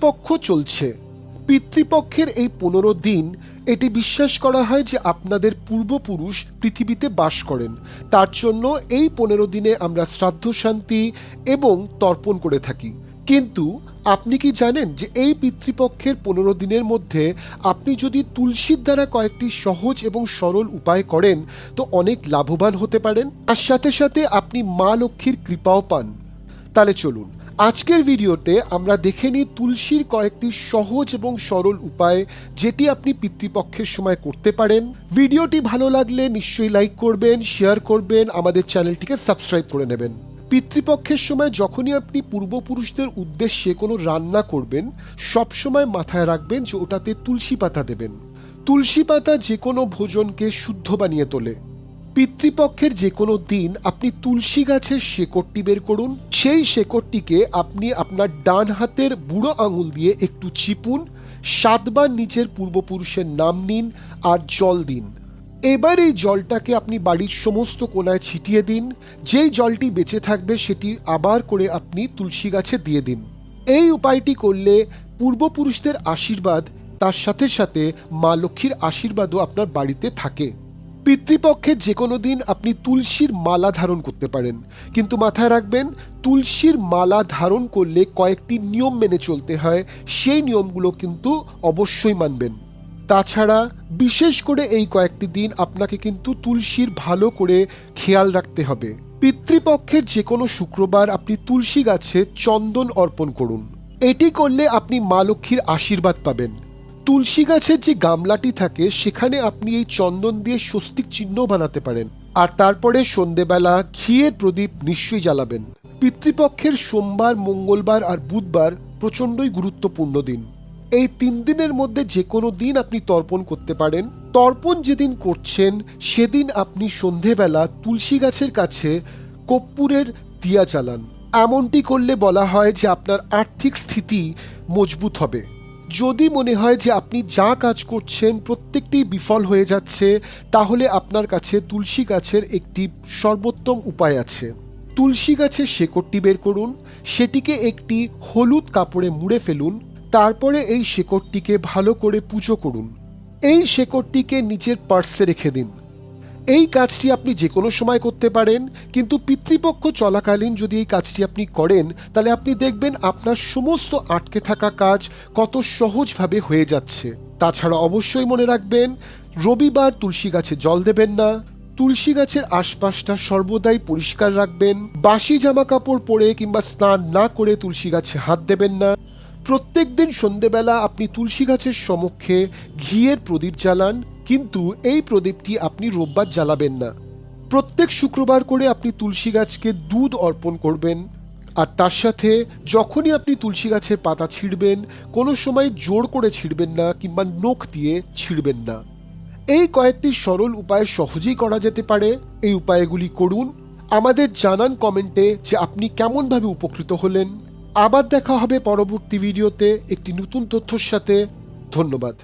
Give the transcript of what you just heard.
পিতৃপক্ষ চলছে। পিতৃপক্ষের এই পনেরো দিন, এটি বিশ্বাস করা হয় যে আপনাদের পূর্বপুরুষ পৃথিবীতে বাস করেন। তার জন্য এই পনেরো দিনে আমরা শ্রাদ্ধ শান্তি এবং তর্পণ করে থাকি। কিন্তু আপনি কি জানেন যে এই পিতৃপক্ষের পনেরো দিনের মধ্যে আপনি যদি তুলসীর দ্বারা কয়েকটি সহজ এবং সরল উপায় করেন, তো অনেক লাভবান হতে পারেন। আর সাথে সাথে আপনি মা লক্ষ্মীর কৃপাও পান। তাহলে চলুন। আজকের ভিডিওতে আমরা দেখে নিই তুলসীর কয়েকটি সহজ এবং সরল উপায় যেটি আপনি পিতৃপক্ষের সময় করতে পারেন। ভিডিওটি ভালো লাগলে নিশ্চয়ই লাইক করবেন, শেয়ার করবেন, আমাদের চ্যানেলটিকে সাবস্ক্রাইব করে নেবেন। পিতৃপক্ষের সময় যখনই আপনি পূর্বপুরুষদের উদ্দেশ্যে কোনো রান্না করবেন সবসময় মাথায় রাখবেন যে ওটাতে তুলসী পাতা দেবেন। তুলসী পাতা যে কোনো ভোজনকে শুদ্ধ বানিয়ে তোলে। পিতৃপক্ষের যে কোনো দিন আপনি তুলসী গাছের শেকড়টি বের করুন সেই শেকড়টিকে আপনি আপনার ডান হাতের বুড়ো আঙুল দিয়ে একটু চিপুন সাতবার নিজের পূর্বপুরুষের নাম নিন আর জল দিন। এবার এই জলটাকে আপনি বাড়ির সমস্ত কোনায় ছিটিয়ে দিন। যেই জলটি বেঁচে থাকবে সেটি আবার করে আপনি তুলসী গাছে দিয়ে দিন। এই উপায়টি করলে পূর্বপুরুষদের আশীর্বাদ, তার সাথে সাথে মা লক্ষ্মীর আশীর্বাদও আপনার বাড়িতে থাকে। পিতৃপক্ষে যে কোনো দিন আপনি তুলসীর মালা ধারণ করতে পারেন। কিন্তু মাথায় রাখবেন, তুলসীর মালা ধারণ করলে কয়েকটি নিয়ম মেনে চলতে হয়, সেই নিয়মগুলো কিন্তু অবশ্যই মানবেন। তাছাড়া, বিশেষ করে এই কয়েকটি দিন আপনাকে কিন্তু তুলসীর ভালো করে খেয়াল রাখতে হবে। পিতৃপক্ষের যে কোনো শুক্রবার আপনি তুলসী গাছে চন্দন অর্পণ করুন। এটি করলে আপনি মা লক্ষ্মীর আশীর্বাদ পাবেন। তুলসী গাছের যে গামলাটি থাকে, সেখানে আপনি এই চন্দন দিয়ে স্বস্তিক চিহ্ন বানাতে পারেন। আর তারপরে সন্ধেবেলা ঘিয়ের প্রদীপ নিশ্চয়ই জ্বালাবেন। পিতৃপক্ষের সোমবার, মঙ্গলবার আর বুধবার প্রচণ্ডই গুরুত্বপূর্ণ দিন। এই তিন দিনের মধ্যে যে কোনো দিন আপনি তর্পণ করতে পারেন। তর্পণ যেদিন করছেন, সেদিন আপনি সন্ধেবেলা তুলসী গাছের কাছে কর্পূরের দিয়া চালান এমনটি করলে বলা হয় যে আপনার আর্থিক স্থিতি মজবুত হবে। যদি মনে হয় যে আপনি যা কাজ করছেন প্রত্যেকটি বিফল হয়ে যাচ্ছে, তাহলে আপনার কাছে তুলসী গাছের একটি সর্বোত্তম উপায় আছে। তুলসী গাছের শেকড়টি বের করুন, সেটিকে একটি হলুদ কাপড়ে মুড়ে ফেলুন, তারপরে এই শেকড়টিকে ভালো করে পুজো করুন। এই শেকড়টিকে নিচের পার্সে রেখে দিন। এই কাজটি আপনি যে কোনো সময় করতে পারেন, কিন্তু পিতৃপক্ষ চলাকালীন যদি এই কাজটি আপনি করেন, তাহলে আপনি দেখবেন আপনার সমস্ত আটকে থাকা কাজ কত সহজভাবে হয়ে যাচ্ছে। তাছাড়া অবশ্যই মনে রাখবেন, রবিবার তুলসী গাছে জল দেবেন না, তুলসী গাছের আশপাশটা সর্বদাই পরিষ্কার রাখবেন, বাসি জামা কাপড় পরে কিংবা স্নান না করে তুলসী গাছে হাত দেবেন না। প্রত্যেক দিন সন্ধেবেলা আপনি তুলসী গাছের সমক্ষে ঘিয়ের প্রদীপ জ্বালান কিন্তু এই প্রদীপটি আপনি রোববার জ্বালাবেন না। প্রত্যেক শুক্রবার করে আপনি তুলসী গাছকে দুধ অর্পণ করবেন। আর তার সাথে যখনই আপনি তুলসী গাছের পাতা ছিঁড়বেন, কোনো সময় জোর করে ছিঁড়বেন না কিংবা নখ দিয়ে ছিঁড়বেন না। এই কয়েকটি সরল উপায় সহজেই করা যেতে পারে। এই উপায়গুলি করুন। আমাদের জানান কমেন্টে যে আপনি কেমনভাবে উপকৃত হলেন। আবার দেখা হবে পরবর্তী ভিডিওতে একটি নতুন তথ্যর সাথে। ধন্যবাদ।